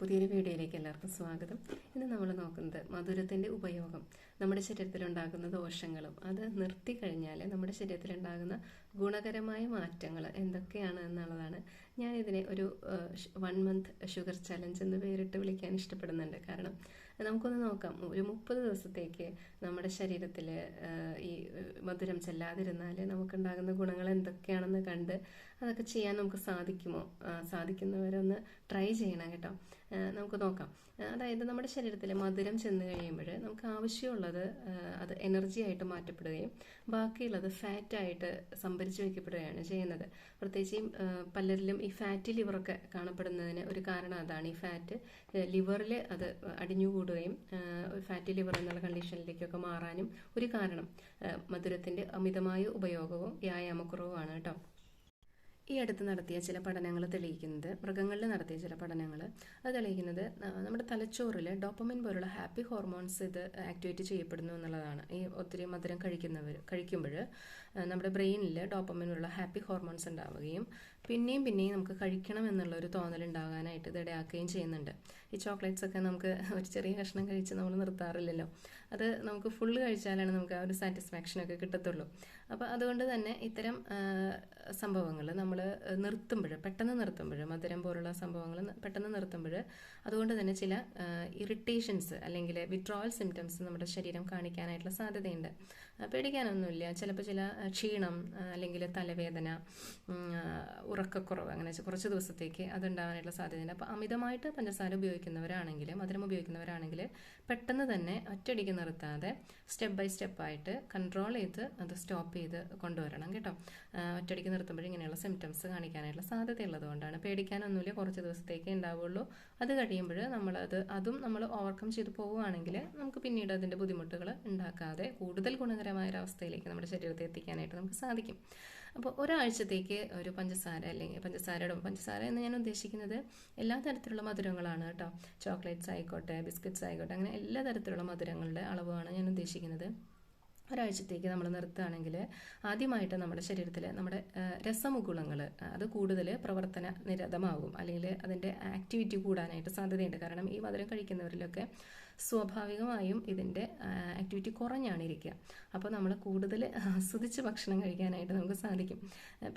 പുതിയൊരു വീഡിയോയിലേക്ക് എല്ലാവർക്കും സ്വാഗതം. ഇന്ന് നമ്മൾ നോക്കുന്നത് മധുരത്തിന്റെ ഉപയോഗം നമ്മുടെ ശരീരത്തിലുണ്ടാകുന്ന ദോഷങ്ങളും അത് നിർത്തി കഴിഞ്ഞാൽ നമ്മുടെ ശരീരത്തിലുണ്ടാകുന്ന ഗുണകരമായ മാറ്റങ്ങൾ എന്തൊക്കെയാണ് എന്നുള്ളതാണ്. ഞാൻ ഇതിനെ ഒരു വൺ മന്ത് ഷുഗർ ചലഞ്ച് എന്ന് പേരിട്ട് വിളിക്കാൻ ഇഷ്ടപ്പെടുന്നുണ്ട്. കാരണം നമുക്കൊന്ന് നോക്കാം ഒരു മുപ്പത് ദിവസത്തേക്ക് നമ്മുടെ ശരീരത്തിൽ ഈ മധുരം ചെല്ലാതിരുന്നാൽ നമുക്കുണ്ടാകുന്ന ഗുണങ്ങൾ എന്തൊക്കെയാണെന്ന് കണ്ട് അതൊക്കെ ചെയ്യാൻ നമുക്ക് സാധിക്കുമോ? സാധിക്കുന്നവരൊന്ന് ട്രൈ ചെയ്യണം കേട്ടോ. നമുക്ക് നോക്കാം. അതായത് നമ്മുടെ ശരീരത്തിൽ മധുരം ചെന്ന് കഴിയുമ്പോൾ നമുക്ക് ആവശ്യമുള്ളത് അത് എനർജി ആയിട്ട് മാറ്റപ്പെടുകയും ബാക്കിയുള്ളത് ഫാറ്റായിട്ട് സംഭരിച്ചു വയ്ക്കപ്പെടുകയാണ് ചെയ്യുന്നത്. പ്രത്യേകിച്ച് പലരിലും ഈ ഫാറ്റ് ലിവറൊക്കെ കാണപ്പെടുന്നതിന് ഒരു കാരണം അതാണ്. ഈ ഫാറ്റ് ലിവറിൽ അത് അടിഞ്ഞുകൂടുകയും ഫാറ്റി ലിവർ എന്നുള്ള കണ്ടീഷനിലേക്കൊക്കെ മാറാനും ഒരു കാരണം. മധുരത്തിന്റെ അമിതമായ ഉപയോഗവും വ്യായാമക്കുറവുമാണ് കേട്ടോ. ഈ അടുത്ത് നടത്തിയ ചില പഠനങ്ങൾ തെളിയിക്കുന്നത് മൃഗങ്ങളിൽ നടത്തിയ ചില പഠനങ്ങൾ അത് തെളിയിക്കുന്നത് നമ്മുടെ തലച്ചോറിൽ ഡോപ്പമിൻ പോലുള്ള ഹാപ്പി ഹോർമോൺസ് ഇത് ആക്ടിവേറ്റ് ചെയ്യപ്പെടുന്നു എന്നുള്ളതാണ്. ഈ ഒത്തിരി മധുരം കഴിക്കുന്നവർ കഴിക്കുമ്പോൾ നമ്മുടെ ബ്രെയിനിൽ ഡോപ്പമിൻ പോലുള്ള ഹാപ്പി ഹോർമോൺസ് ഉണ്ടാവുകയും പിന്നെയും പിന്നെയും നമുക്ക് കഴിക്കണം എന്നുള്ളൊരു തോന്നൽ ഉണ്ടാകാനായിട്ട് ഇത് ഇടയാക്കുകയും ചെയ്യുന്നുണ്ട്. ഈ ചോക്ലേറ്റ്സ് ഒക്കെ നമുക്ക് ഒരു ചെറിയ കഷ്ണം കഴിച്ച് നമ്മൾ നിർത്താറില്ലല്ലോ. അത് നമുക്ക് ഫുള്ള് കഴിച്ചാലാണ് നമുക്ക് ആ ഒരു സാറ്റിസ്ഫാക്ഷൻ ഒക്കെ കിട്ടത്തുള്ളൂ. അപ്പോൾ അതുകൊണ്ട് തന്നെ ഇത്തരം സംഭവങ്ങൾ നമ്മൾ നിർത്തുമ്പോൾ പെട്ടെന്ന് നിർത്തുമ്പോൾ മധുരം പോലുള്ള സംഭവങ്ങൾ പെട്ടെന്ന് നിർത്തുമ്പോൾ അതുകൊണ്ട് തന്നെ ചില ഇറിറ്റേഷൻസ് അല്ലെങ്കിൽ വിഡ്രോവൽ സിംറ്റംസ് നമ്മുടെ ശരീരം കാണിക്കാനായിട്ടുള്ള സാധ്യതയുണ്ട്. പേടിക്കാനൊന്നുമില്ല. ചിലപ്പോൾ ചില ക്ഷീണം അല്ലെങ്കിൽ തലവേദന ഉറക്കക്കുറവ് അങ്ങനെ വെച്ചാൽ കുറച്ച് ദിവസത്തേക്ക് അതുണ്ടാകാനായിട്ടുള്ള സാധ്യതയുണ്ട്. അപ്പോൾ അമിതമായിട്ട് പഞ്ചസാര ഉപയോഗിക്കുന്നവരാണെങ്കിലും മധുരം ഉപയോഗിക്കുന്നവരാണെങ്കിൽ പെട്ടെന്ന് തന്നെ ഒറ്റയടിക്ക് നിർത്താതെ സ്റ്റെപ്പ് ബൈ സ്റ്റെപ്പായിട്ട് കൺട്രോൾ ചെയ്ത് അത് സ്റ്റോപ്പ് ചെയ്ത് കൊണ്ടുവരണം കേട്ടോ. ഒറ്റയടിക്ക് നിർത്തുമ്പോഴും ഇങ്ങനെയുള്ള സിംറ്റംസ് കാണിക്കാനായിട്ടുള്ള സാധ്യതയുള്ളത് കൊണ്ടാണ് പേടിക്കാനൊന്നുമില്ല കുറച്ച് ദിവസത്തേക്കേ ഉണ്ടാവുള്ളൂ. അത് കഴിയുമ്പോൾ നമ്മളത് അതും നമ്മൾ ഓവർകം ചെയ്ത് പോവുകയാണെങ്കിൽ നമുക്ക് പിന്നീട് അതിന്റെ ബുദ്ധിമുട്ടുകൾ ഉണ്ടാക്കാതെ കൂടുതൽ ഗുണകരമായ ഒരു അവസ്ഥയിലേക്ക് നമ്മുടെ ശരീരത്തെ എത്തിക്കാനായിട്ട് നമുക്ക് സാധിക്കും. അപ്പോൾ ഒരാഴ്ചത്തേക്ക് ഒരു പഞ്ചസാര അല്ലെങ്കിൽ പഞ്ചസാരയുടെ പഞ്ചസാര എന്ന് ഞാൻ ഉദ്ദേശിക്കുന്നത് എല്ലാ തരത്തിലുള്ള മധുരങ്ങളാണ് കേട്ടോ. ചോക്ലേറ്റ്സ് ആയിക്കോട്ടെ ബിസ്ക്കറ്റ്സ് ആയിക്കോട്ടെ അങ്ങനെ എല്ലാ തരത്തിലുള്ള മധുരങ്ങളുടെ അളവാണ് ഞാൻ ഉദ്ദേശിക്കുന്നത്. ഒരാഴ്ചത്തേക്ക് നമ്മൾ നിർത്തുകയാണെങ്കിൽ ആദ്യമായിട്ട് നമ്മുടെ ശരീരത്തിൽ നമ്മുടെ രസമുകുളങ്ങൾ അത് കൂടുതൽ പ്രവർത്തന നിരതമാകും. അല്ലെങ്കിൽ അതിന്റെ ആക്ടിവിറ്റി കൂടാനായിട്ട് സാധ്യതയുണ്ട്. കാരണം ഈ മധുരം കഴിക്കുന്നവരിലൊക്കെ സ്വാഭാവികമായും ഇതിന്റെ ആക്ടിവിറ്റി കുറഞ്ഞാണ് ഇരിക്കുക. അപ്പോൾ നമ്മൾ കൂടുതൽ ആസ്വദിച്ച് ഭക്ഷണം കഴിക്കാനായിട്ട് നമുക്ക് സാധിക്കും.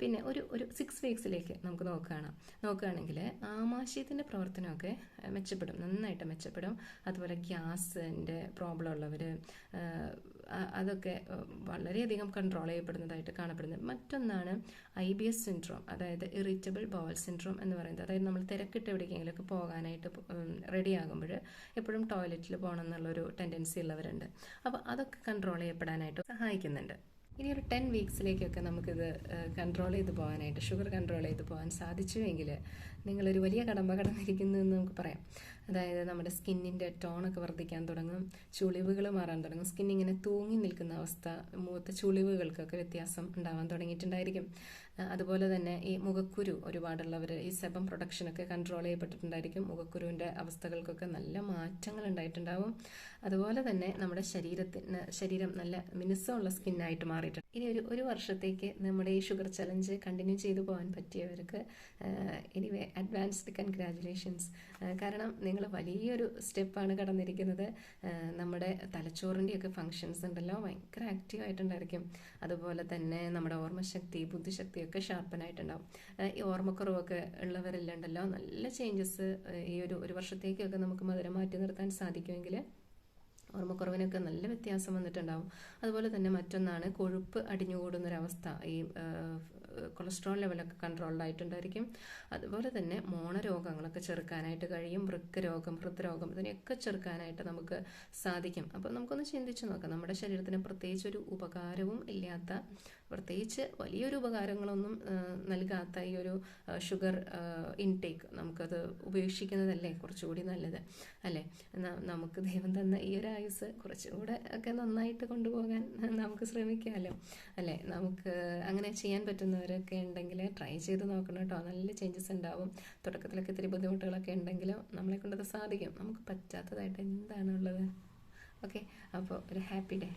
പിന്നെ ഒരു ഒരു സിക്സ് വീക്സിലേക്ക് നമുക്ക് നോക്കുകയാണ്. നോക്കുകയാണെങ്കിൽ ആമാശയത്തിന്റെ പ്രവർത്തനമൊക്കെ മെച്ചപ്പെടും. നന്നായിട്ട് മെച്ചപ്പെടും. അതുപോലെ ഗ്യാസിന്റെ പ്രോബ്ലം ഉള്ളവർ അതൊക്കെ വളരെയധികം കൺട്രോൾ ചെയ്യപ്പെടുന്നതായിട്ട് കാണപ്പെടുന്നത് മറ്റൊന്നാണ് ഐ ബി എസ് സിൻഡ്രോം അതായത് ഇറിറ്റബിൾ ബോവൽ സിൻഡ്രോം എന്ന് പറയുന്നത്. അതായത് നമ്മൾ തിരക്കിട്ട് എവിടേക്കെങ്കിലുമൊക്കെ പോകാനായിട്ട് റെഡിയാകുമ്പോൾ എപ്പോഴും ടോയ്ലറ്റിൽ പോകണം എന്നുള്ളൊരു ടെൻഡൻസി ഉള്ളവരുണ്ട്. അപ്പോൾ അതൊക്കെ കൺട്രോൾ ചെയ്യപ്പെടാനായിട്ട് സഹായിക്കുന്നുണ്ട്. ഇനി ഒരു ടെൻ വീക്സിലേക്കൊക്കെ നമുക്കിത് കൺട്രോൾ ചെയ്ത് പോകാനായിട്ട് ഷുഗർ കൺട്രോൾ ചെയ്ത് പോകാൻ സാധിച്ചുവെങ്കിൽ നിങ്ങളൊരു വലിയ കടമ്പ കടന്നിരിക്കുന്നു എന്ന് നമുക്ക് പറയാം. അതായത് നമ്മുടെ സ്കിന്നിന്റെ ടോണൊക്കെ വർദ്ധിക്കാൻ തുടങ്ങും ചുളിവുകൾ മാറാൻ തുടങ്ങും. സ്കിൻ ഇങ്ങനെ തൂങ്ങി നിൽക്കുന്ന അവസ്ഥ മുഖത്തെ ചുളിവുകൾക്കൊക്കെ വ്യത്യാസം ഉണ്ടാവാൻ തുടങ്ങിയിട്ടുണ്ടായിരിക്കും. അതുപോലെ തന്നെ ഈ മുഖക്കുരു ഒരുപാടുള്ളവർ ഈ സെബം പ്രൊഡക്ഷനൊക്കെ കൺട്രോൾ ചെയ്യപ്പെട്ടിട്ടുണ്ടായിരിക്കും. മുഖക്കുരുവിന്റെ അവസ്ഥകൾക്കൊക്കെ നല്ല മാറ്റങ്ങൾ ഉണ്ടായിട്ടുണ്ടാവും. അതുപോലെ തന്നെ നമ്മുടെ ശരീരത്തിന് ശരീരം നല്ല മിനുസമുള്ള സ്കിന്നായിട്ട് മാറിയിട്ടുണ്ട്. ഇനി ഒരു ഒരു വർഷത്തേക്ക് നമ്മുടെ ഈ ഷുഗർ ചലഞ്ച് കണ്ടിന്യൂ ചെയ്തു പോകാൻ പറ്റിയവർക്ക് എനിവേ അഡ്വാൻസ്ഡ് കൺഗ്രാജുലേഷൻസ് കാരണം നിങ്ങൾ വലിയൊരു സ്റ്റെപ്പാണ് കടന്നിരിക്കുന്നത്. നമ്മുടെ തലച്ചോറിന്റെയൊക്കെ ഫങ്ഷൻസ് ഉണ്ടല്ലോ ഭയങ്കര ആക്റ്റീവ് ആയിട്ടുണ്ടായിരിക്കും. അതുപോലെ തന്നെ നമ്മുടെ ഓർമ്മശക്തി ബുദ്ധിശക്തിയൊക്കെ ഷാർപ്പനായിട്ടുണ്ടാവും ഈ ഓർമ്മക്കുറവൊക്കെ ഉള്ളവരെല്ലാം ഉണ്ടല്ലോ നല്ല ചേഞ്ചസ് ഈ ഒരു ഒരു വർഷത്തേക്കൊക്കെ നമുക്ക് മധുരം മാറ്റി നിർത്താൻ സാധിക്കുമെങ്കിൽ ഓർമ്മക്കുറവിനൊക്കെ നല്ല വ്യത്യാസം വന്നിട്ടുണ്ടാവും. അതുപോലെ തന്നെ മറ്റൊന്നാണ് കൊഴുപ്പ് അടിഞ്ഞുകൂടുന്നൊരവസ്ഥ. ഈ കൊളസ്ട്രോൾ ലെവലൊക്കെ കൺട്രോൾഡ് ആയിട്ടുണ്ടായിരിക്കും അതുപോലെ തന്നെ മോണരോഗങ്ങളൊക്കെ ചെറുക്കാനായിട്ട് കഴിയും. വൃക്ക രോഗം ഹൃദ്രോഗം ഇതിനെയൊക്കെ ചെറുക്കാനായിട്ട് നമുക്ക് സാധിക്കും. അപ്പോൾ നമുക്കൊന്ന് ചിന്തിച്ചു നോക്കാം. നമ്മുടെ ശരീരത്തിന് പ്രത്യേകിച്ച് ഒരു ഉപകാരവും ഇല്ലാത്ത പ്രത്യേകിച്ച് വലിയൊരു ഉപകാരങ്ങളൊന്നും നൽകാത്ത ഈ ഒരു ഷുഗർ ഇൻടേക്ക് നമുക്കത് ഉപേക്ഷിക്കുന്നതല്ലേ? കുറച്ചുകൂടി നല്ലത് അല്ലേ? നമുക്ക് ദൈവം തന്ന ഈ ഒരു ആയുസ് കുറച്ചുകൂടെ ഒക്കെ നന്നായിട്ട് കൊണ്ടുപോകാൻ നമുക്ക് ശ്രമിക്കാമല്ലോ അല്ലേ? നമുക്ക് അങ്ങനെ ചെയ്യാൻ പറ്റുന്നവരൊക്കെ ഉണ്ടെങ്കിൽ ട്രൈ ചെയ്ത് നോക്കണം കേട്ടോ. നല്ല ചേഞ്ചസ് ഉണ്ടാവും. തുടക്കത്തിലൊക്കെ ഇത്തിരി ബുദ്ധിമുട്ടുകളൊക്കെ ഉണ്ടെങ്കിലും നമ്മളെ കൊണ്ടത് സാധിക്കും. നമുക്ക് പറ്റാത്തതായിട്ട് എന്താണുള്ളത്? ഓക്കെ. അപ്പോൾ ഒരു ഹാപ്പി ഡേ